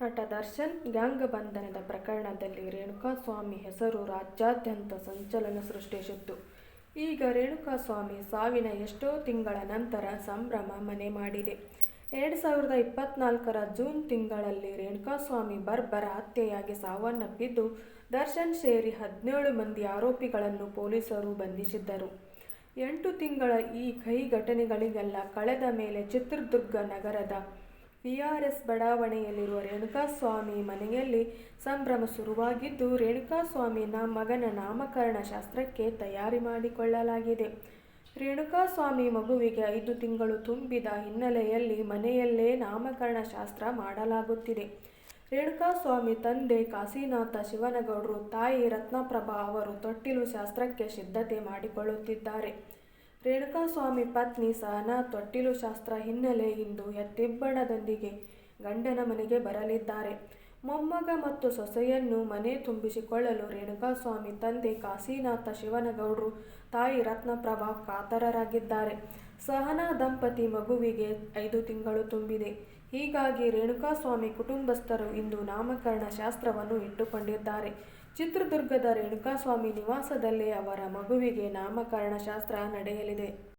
ನಟ ದರ್ಶನ್ ಗ್ಯಾಂಗ್ ಬಂಧನದ ಪ್ರಕರಣದಲ್ಲಿ ರೇಣುಕಾಸ್ವಾಮಿ ಹೆಸರು ರಾಜ್ಯಾದ್ಯಂತ ಸಂಚಲನ ಸೃಷ್ಟಿಸಿತ್ತು. ಈಗ ರೇಣುಕಾಸ್ವಾಮಿ ಸಾವಿನ ಎಷ್ಟೋ ತಿಂಗಳ ನಂತರ ಸಂಭ್ರಮ ಮನೆ ಮಾಡಿದೆ. ಎರಡು ಸಾವಿರದ ಇಪ್ಪತ್ನಾಲ್ಕರ ಜೂನ್ ತಿಂಗಳಲ್ಲಿ ರೇಣುಕಾಸ್ವಾಮಿ ಬರ್ಬರ ಹತ್ಯೆಯಾಗಿ ಸಾವನ್ನಪ್ಪಿದ್ದು, ದರ್ಶನ್ ಸೇರಿ ಹದಿನೇಳು ಮಂದಿ ಆರೋಪಿಗಳನ್ನು ಪೊಲೀಸರು ಬಂಧಿಸಿದ್ದರು. ಎಂಟು ತಿಂಗಳ ಈ ಕೈ ಘಟನೆಗಳಿಗೆಲ್ಲ ಕಳೆದ ಮೇಲೆ ಚಿತ್ರದುರ್ಗ ನಗರದ ವಿಆರ್ಎಸ್ ಬಡಾವಣೆಯಲ್ಲಿರುವ ರೇಣುಕಾಸ್ವಾಮಿ ಮನೆಯಲ್ಲಿ ಸಂಭ್ರಮ ಶುರುವಾಗಿದ್ದು, ರೇಣುಕಾಸ್ವಾಮಿನ ಮಗನ ನಾಮಕರಣ ಶಾಸ್ತ್ರಕ್ಕೆ ತಯಾರಿ ಮಾಡಿಕೊಳ್ಳಲಾಗಿದೆ. ರೇಣುಕಾಸ್ವಾಮಿ ಮಗುವಿಗೆ ಐದು ತಿಂಗಳು ತುಂಬಿದ ಹಿನ್ನೆಲೆಯಲ್ಲಿ ಮನೆಯಲ್ಲೇ ನಾಮಕರಣ ಶಾಸ್ತ್ರ ಮಾಡಲಾಗುತ್ತಿದೆ. ರೇಣುಕಾಸ್ವಾಮಿ ತಂದೆ ಕಾಶಿನಾಥ ಶಿವನಗೌಡರು ತಾಯಿ ರತ್ನಪ್ರಭಾ ಅವರು ತೊಟ್ಟಿಲು ಶಾಸ್ತ್ರಕ್ಕೆ ಸಿದ್ಧತೆ ಮಾಡಿಕೊಳ್ಳುತ್ತಿದ್ದಾರೆ. ರೇಣುಕಾಸ್ವಾಮಿ ಪತ್ನಿ ಸಹನಾ ತೊಟ್ಟಿಲು ಶಾಸ್ತ್ರ ಹಿನ್ನೆಲೆ ಇಂದು ಎತ್ತಿಬ್ಬಣದೊಂದಿಗೆ ಗಂಡನ ಮನೆಗೆ ಬರಲಿದ್ದಾರೆ. ಮೊಮ್ಮಗ ಮತ್ತು ಸೊಸೆಯನ್ನು ಮನೆ ತುಂಬಿಸಿಕೊಳ್ಳಲು ರೇಣುಕಾಸ್ವಾಮಿ ತಂದೆ ಕಾಶೀನಾಥ ಶಿವನಗೌಡರು ತಾಯಿ ರತ್ನಪ್ರಭಾ ಕಾತರರಾಗಿದ್ದಾರೆ. ಸಹನಾ ದಂಪತಿ ಮಗುವಿಗೆ ಐದು ತಿಂಗಳು ತುಂಬಿದೆ. ಹೀಗಾಗಿ ರೇಣುಕಾಸ್ವಾಮಿ ಕುಟುಂಬಸ್ಥರು ಇಂದು ನಾಮಕರಣ ಶಾಸ್ತ್ರವನ್ನು ಇಟ್ಟುಕೊಂಡಿದ್ದಾರೆ. ಚಿತ್ರದುರ್ಗದ ರೇಣುಕಾಸ್ವಾಮಿ ನಿವಾಸದಲ್ಲಿ ಅವರ ಮಗುವಿಗೆ ನಾಮಕರಣ ಶಾಸ್ತ್ರ ನಡೆಯಲಿದೆ.